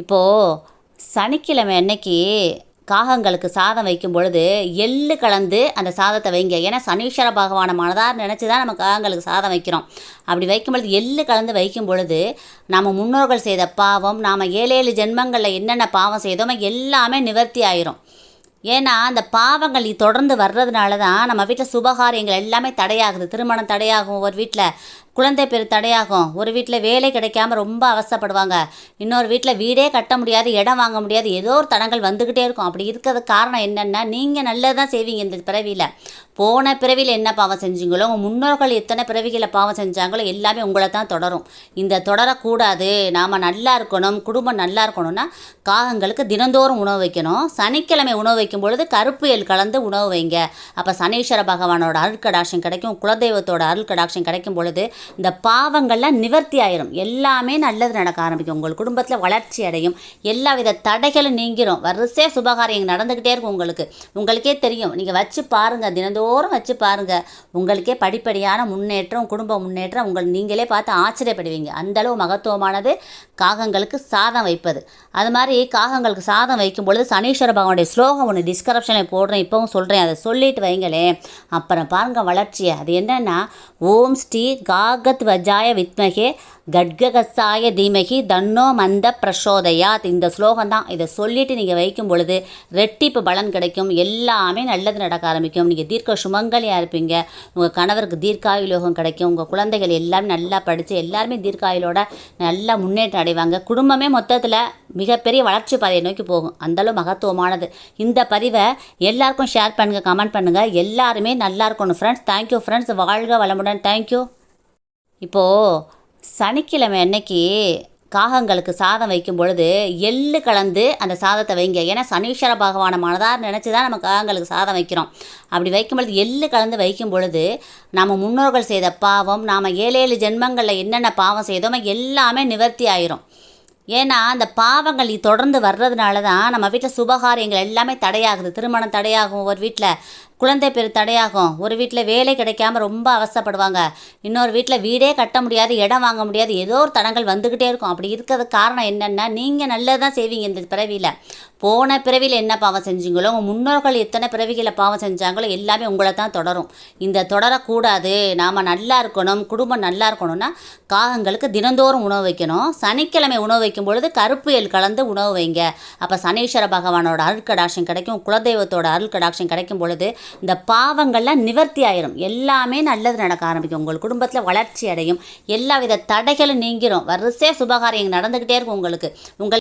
இப்போது சனிக்கிழமை அன்னைக்கு காகங்களுக்கு சாதம் வைக்கும் பொழுது எள்ளு கலந்து அந்த சாதத்தை வைங்க. ஏன்னா சனீஸ்வர பகவானை மனதாக நினச்சி தான் நம்ம காகங்களுக்கு சாதம் வைக்கிறோம். அப்படி வைக்கும் பொழுது எள்ளு கலந்து வைக்கும் பொழுது நம்ம முன்னோர்கள் செய்த பாவம் நாம் ஏழு ஏழு ஜென்மங்களில் என்னென்ன பாவம் செய்தோமோ எல்லாமே நிவர்த்தி ஆயிரும். ஏன்னா அந்த பாவங்கள் தொடர்ந்து வர்றதுனால தான் நம்ம வீட்டில் சுபகாரியங்கள் எல்லாமே தடையாகுது. திருமணம் தடையாகும் ஒரு வீட்டில் குழந்தை பேர் தடையாகும். ஒரு வீட்டில் வேலை கிடைக்காம ரொம்ப அவசப்படுவாங்க இன்னொரு வீட்டில் வீடே கட்ட முடியாது இடம் வாங்க முடியாது ஏதோ ஒரு தடங்கள் வந்துக்கிட்டே இருக்கும். அப்படி இருக்கிறது காரணம் என்னென்னா நீங்கள் நல்லது தான் செய்வீங்க இந்த பிறவியில். போன பிறவியில் என்ன பாவம் செஞ்சீங்களோ உங்கள் முன்னோர்கள் எத்தனை பிறவிகளை பாவம் செஞ்சாங்களோ எல்லாமே உங்களை தான் தொடரும். இந்த தொடரக்கூடாது. நாம் நல்லா இருக்கணும் குடும்பம் நல்லா இருக்கணும்னா காகங்களுக்கு தினந்தோறும் உணவு வைக்கணும். சனிக்கிழமை உணவு வைக்கும் பொழுது கருப்பு எல் கலந்து உணவு வைங்க. அப்போ சனீஸ்வர பகவானோட அருட்கடாட்சம் கிடைக்கும். குலதெய்வத்தோட அருட்கடாட்சம் கிடைக்கும் பொழுது இந்த பாவங்கள்லாம் நிவர்த்தி ஆயிரும். எல்லாமே நல்லது நடக்க ஆரம்பிக்கும். உங்கள் குடும்பத்தில் வளர்ச்சி அடையும். எல்லா வித தடைகளும் நீங்கிரும். வரிசையாக சுபகாரியம் நடந்துக்கிட்டே இருக்கும் உங்களுக்கு. உங்களுக்கே தெரியும். நீங்கள் வச்சு பாருங்கள் தினந்தோறும் வச்சு பாருங்கள் உங்களுக்கே படிப்படியான முன்னேற்றம் குடும்ப முன்னேற்றம் உங்கள் நீங்களே பார்த்து ஆச்சரியப்படுவீங்க. அந்தளவு மகத்துவமானது காகங்களுக்கு சாதம் வைப்பது. அது மாதிரி காகங்களுக்கு சாதம் வைக்கும் பொழுது சனீஸ்வர பகவானுடைய ஸ்லோகம் ஒன்று டிஸ்கிரிப்ஷனில் போடுறேன். இப்போவும் சொல்கிறேன் அதை சொல்லிட்டு வைங்களேன். அப்புறம் பாருங்கள் வளர்ச்சியை. அது என்னென்னா ஓம் ஸ்ரீ கா வஜாய வித்மகே கட்ககசாய தீமகி தன்னோ மந்த பிரசோதயாத். இந்த ஸ்லோகம் தான் இதை சொல்லிட்டு நீங்கள் வைக்கும் பொழுது ரெட்டிப்பு பலன் கிடைக்கும். எல்லாமே நல்லது நடக்க ஆரம்பிக்கும். நீங்கள் தீர்க்க சுமங்கலியாக இருப்பீங்க. உங்கள் கணவருக்கு தீர்க்காயுலோகம் கிடைக்கும். உங்கள் குழந்தைகள் எல்லாமே நல்லா படித்து எல்லாருமே தீர்க்காயுலோட நல்லா முன்னேற்றம் அடைவாங்க. குடும்பமே மொத்தத்தில் மிகப்பெரிய வளர்ச்சி பாதையை நோக்கி போகும். அந்தளவு மகத்துவமானது. இந்த பதிவை எல்லாருக்கும் ஷேர் பண்ணுங்கள் கமெண்ட் பண்ணுங்கள் எல்லாருமே நல்லா இருக்கணும் ஃப்ரெண்ட்ஸ் தேங்க்யூ ஃப்ரெண்ட்ஸ் வாழ்க வளமுடன். தேங்க்யூ இப்போது சனிக்கிழமை அன்னைக்கு காகங்களுக்கு சாதம் வைக்கும் பொழுது எள்ளு கலந்து அந்த சாதத்தை வைங்க. ஏன்னா சனீஸ்வர பகவானை மனதார் நினச்சி தான் நம்ம காகங்களுக்கு சாதம் வைக்கிறோம். அப்படி வைக்கும் பொழுது எள்ளு கலந்து வைக்கும் பொழுது நம்ம முன்னோர்கள் செய்த பாவம் நாம் ஏழு ஏழு ஜென்மங்களில் என்னென்ன பாவம் செய்தோமோ எல்லாமே நிவர்த்தி ஆயிரும். ஏன்னா அந்த பாவங்கள் தொடர்ந்து வர்றதுனால தான் நம்ம வீட்டில் சுபகாரியங்கள் எல்லாமே தடையாகுது. திருமணம் தடையாகும் ஒரு வீட்டில் குழந்தை பேர் தடையாகும் ஒரு வீட்டில் வேலை கிடைக்காம ரொம்ப அவசப்படுவாங்க. இன்னொரு வீட்டில் வீடே கட்ட முடியாது இடம் வாங்க முடியாது ஏதோ ஒரு தடங்கள் வந்துக்கிட்டே இருக்கும். அப்படி இருக்கிறதுக்கு காரணம் என்னென்னா நீங்கள் நல்லது தான் செய்வீங்க இந்த பிறவியில். போன பிறவியில் என்ன பாவம் செஞ்சீங்களோ உங்கள் முன்னோர்கள் எத்தனை பிறவிகளை பாவம் செஞ்சாங்களோ எல்லாமே உங்களை தான் தொடரும். இந்த தொடரக்கூடாது. நாம் நல்லா இருக்கணும் குடும்பம் நல்லா இருக்கணும்னா காகங்களுக்கு தினந்தோறும் உணவு வைக்கணும். சனிக்கிழமை உணவு வைக்கும் பொழுது கருப்பு எல் கலந்து உணவு வைங்க. அப்போ சனீஸ்வர பகவானோட அருட்கடாட்சம் கிடைக்கும் குலதெய்வத்தோட அருட்கடாட்சம் கிடைக்கும் பொழுது இந்த பாவங்கள்லாம் நிவர்த்தி ஆயிரும். எல்லாமே நல்லது நடக்க ஆரம்பிக்கும். உங்கள் குடும்பத்தில் வளர்ச்சி அடையும். எல்லா வித தடைகளும் நீங்கிரும். வரிசையாக சுபகாரியம் நடந்துக்கிட்டே இருக்கும் உங்களுக்கு. உங்கள்